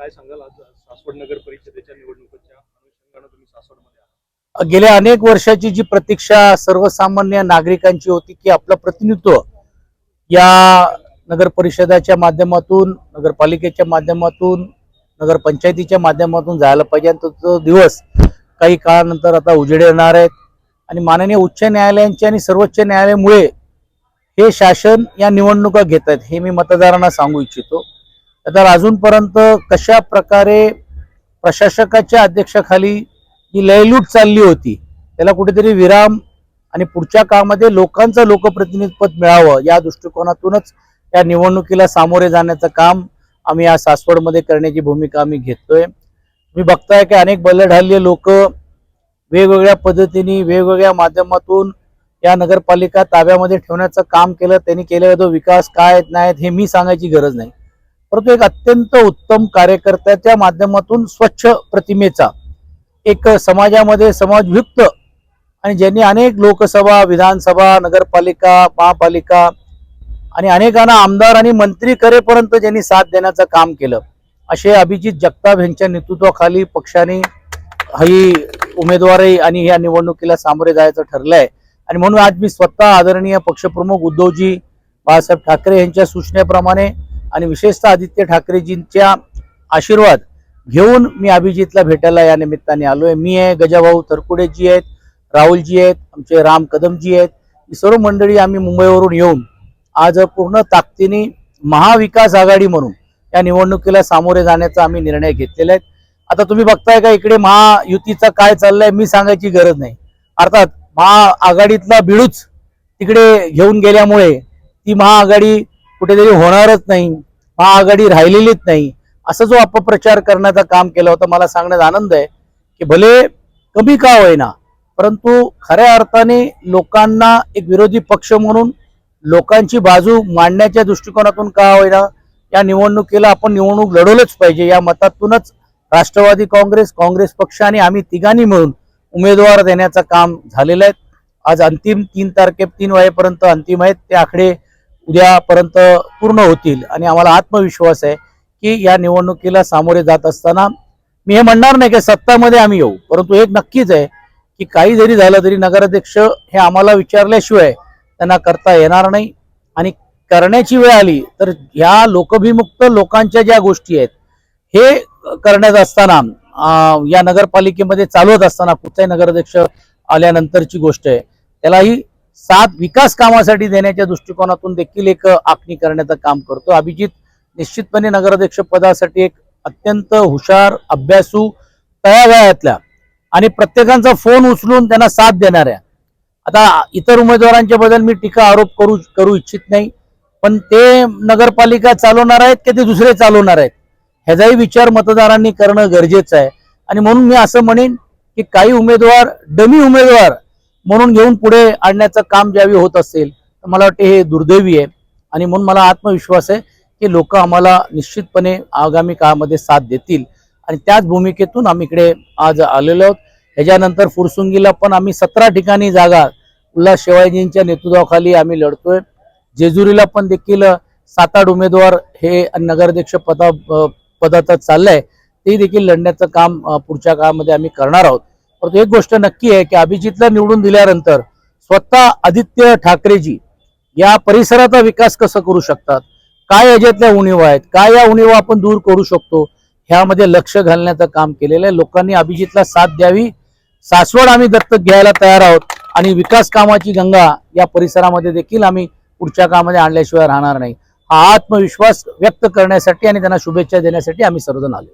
काय सांगाल आज सासवड नगर परिषदेच्या निवडणुकीच्या अनुषंगानं तुम्ही सासवडमध्ये आहात? गेल्या अनेक वर्षाची जी प्रतीक्षा सर्वसामान्य नागरिकांची होती की आपलं प्रतिनिधित्व या नगर परिषदाच्या माध्यमातून नगरपालिकेच्या माध्यमातून नगरपंचायतीच्या माध्यमातून जायला पाहिजे. आणि तो- तो दिवस काही काळानंतर आता उजेड येणार आहेत. आणि माननीय उच्च न्यायालयांचे आणि सर्वोच्च न्यायालयामुळे हे शासन या निवडणुका घेत आहेत हे मी मतदारांना सांगू इच्छितो. तर अजूनपर्यंत कशा प्रकारे प्रशासकाच्या अध्यक्षाखाली जी लयलूट चालली होती त्याला कुठेतरी विराम आणि पुढच्या काळामध्ये लोकांचं लोकप्रतिनिधिपद मिळावं या दृष्टिकोनातूनच या निवडणुकीला सामोरे जाण्याचं काम आम्ही या सासवडमध्ये करण्याची भूमिका आम्ही घेतोय. मी बघताय की अनेक बल्लढाल्य लोक वेगवेगळ्या पद्धतीने वेगवेगळ्या माध्यमातून या नगरपालिका ताब्यामध्ये ठेवण्याचं काम केलं त्यांनी केलेला तो विकास काय आहेत, नाही हे मी सांगायची गरज नाही. परंतु एक अत्यंत उत्तम कार्यकर्त्याच्या माध्यमातून स्वच्छ प्रतिमेचा एक समाजामध्ये समाजयुक्त आणि ज्यांनी अनेक लोकसभा विधानसभा नगरपालिका महापालिका आणि अनेकांना आमदार आणि मंत्री करेपर्यंत ज्यांनी साथ देण्याचं काम केलं. असे अभिजित जगताप यांच्या नेतृत्वाखाली पक्षाने ही उमेदवारी आणि या निवडणुकीला सामोरे जायचं ठरलंय. आणि म्हणून आज मी स्वतः आदरणीय पक्षप्रमुख उद्धवजी बाळासाहेब ठाकरे यांच्या सूचनेप्रमाणे आणि विशेषतः आदित्य ठाकरेजींच्या आशीर्वाद घेऊन मी अभिजितला भेटायला या निमित्ताने आलो आहे मी आहे गजाभाऊ तरकुडेजी आहेत राहुलजी आहेत आमचे राम कदमजी आहेत. ही सर्व मंडळी आम्ही मुंबईवरून येऊन आज पूर्ण ताकदीने महाविकास आघाडी म्हणून या निवडणुकीला सामोरे जाण्याचा आम्ही निर्णय घेतलेला आहे. आता तुम्ही बघताय का इकडे महायुतीचा काय चाललंय मी सांगायची गरज नाही. अर्थात महाआघाडीतला बिडूच तिकडे घेऊन गेल्यामुळे ती महाआघाडी कुठेतरी होणारच नाही महाआघाडी राहिलेलीच नाही. असं जो अपप्रचार करण्याचं काम केलं होतं मला सांगण्यात आनंद आहे की भले कमी का होईना परंतु खऱ्या अर्थाने लोकांना एक विरोधी पक्ष म्हणून लोकांची बाजू मांडण्याच्या दृष्टिकोनातून का होईना या निवडणुकीला आपण निवडणूक लढवलंच पाहिजे. या मतातूनच राष्ट्रवादी काँग्रेस काँग्रेस पक्ष आणि आम्ही तिघांनी मिळून उमेदवार देण्याचं काम झालेलं आहे. आज अंतिम तीन तारखे तीन वाजेपर्यंत अंतिम आहेत. ते आकडे उद्यापर्यंत पूर्ण होतील आणि आम्हाला आत्मविश्वास आहे की या निवडणुकीला सामोरे जात असताना मी हे म्हणणार नाही की सत्तामध्ये आम्ही येऊ परंतु एक नक्कीच आहे की काही जरी झालं तरी नगराध्यक्ष हे आम्हाला विचारल्याशिवाय त्यांना करता येणार नाही. आणि करण्याची वेळ आली तर ह्या लोकभिमुक्त लोकांच्या ज्या गोष्टी आहेत हे करण्यात असताना या नगरपालिकेमध्ये चालवत असताना कुठचाही नगराध्यक्ष आल्यानंतरची गोष्ट आहे. त्यालाही सात विकास कामासाठी देण्याच्या दृष्टिकोनातून देखील एक आखणी करण्याचं काम करतो अभिजित निश्चितपणे नगराध्यक्ष पदासाठी एक अत्यंत हुशार अभ्यासू तळागाळातल्या आणि प्रत्येकांचा फोन उचलून त्यांना साथ देणाऱ्या. आता इतर उमेदवारांच्या बद्दल मी टीका आरोप करू करू इच्छित नाही पण ते नगरपालिका चालवणार आहेत की ते दुसरे चालवणार आहेत? ह्याचाही विचार मतदारांनी करणं गरजेचं आहे. आणि म्हणून मी असं म्हणेन की काही उमेदवार डमी उमेदवार म्हणून घेऊन पुढे आणण्याचं काम ज्यावेळी होत असेल तर मला वाटते हे दुर्दैवी आहे. आणि म्हणून मला आत्मविश्वास आहे की लोक आम्हाला निश्चितपणे आगामी काळामध्ये साथ देतील. आणि त्याच भूमिकेतून आम्ही इकडे आज आलेलो आहोत. ह्याच्यानंतर फुरसुंगीला पण आम्ही सतरा ठिकाणी जागा. उल्हास शेवाळजींच्या नेतृत्वाखाली आम्ही लढतोय. जेजुरीला पण देखील सात आठ उमेदवार हे नगराध्यक्ष पदा पदाचा चाललंय. ते देखील लढण्याचं काम पुढच्या काळामध्ये आम्ही करणार आहोत. परंतु एक गोष्ट नक्की आहे की अभिजितला निवडून दिल्यानंतर स्वतः आदित्य ठाकरेजी या परिसराचा विकास कसा करू शकतात? काय याच्यातल्या उणीवा आहेत? काय या उणीवा आपण दूर करू शकतो? ह्यामध्ये लक्ष घालण्याचं काम केलेलं आहे. लोकांनी अभिजितला साथ द्यावी. सासवड आम्ही दत्तक घ्यायला तयार आहोत आणि विकास कामाची गंगा या परिसरामध्ये देखील आम्ही पुढच्या कामामध्ये आणल्याशिवाय राहणार नाही. हा आत्मविश्वास व्यक्त करण्यासाठी आणि त्यांना शुभेच्छा देण्यासाठी आम्ही सर्वजण आलो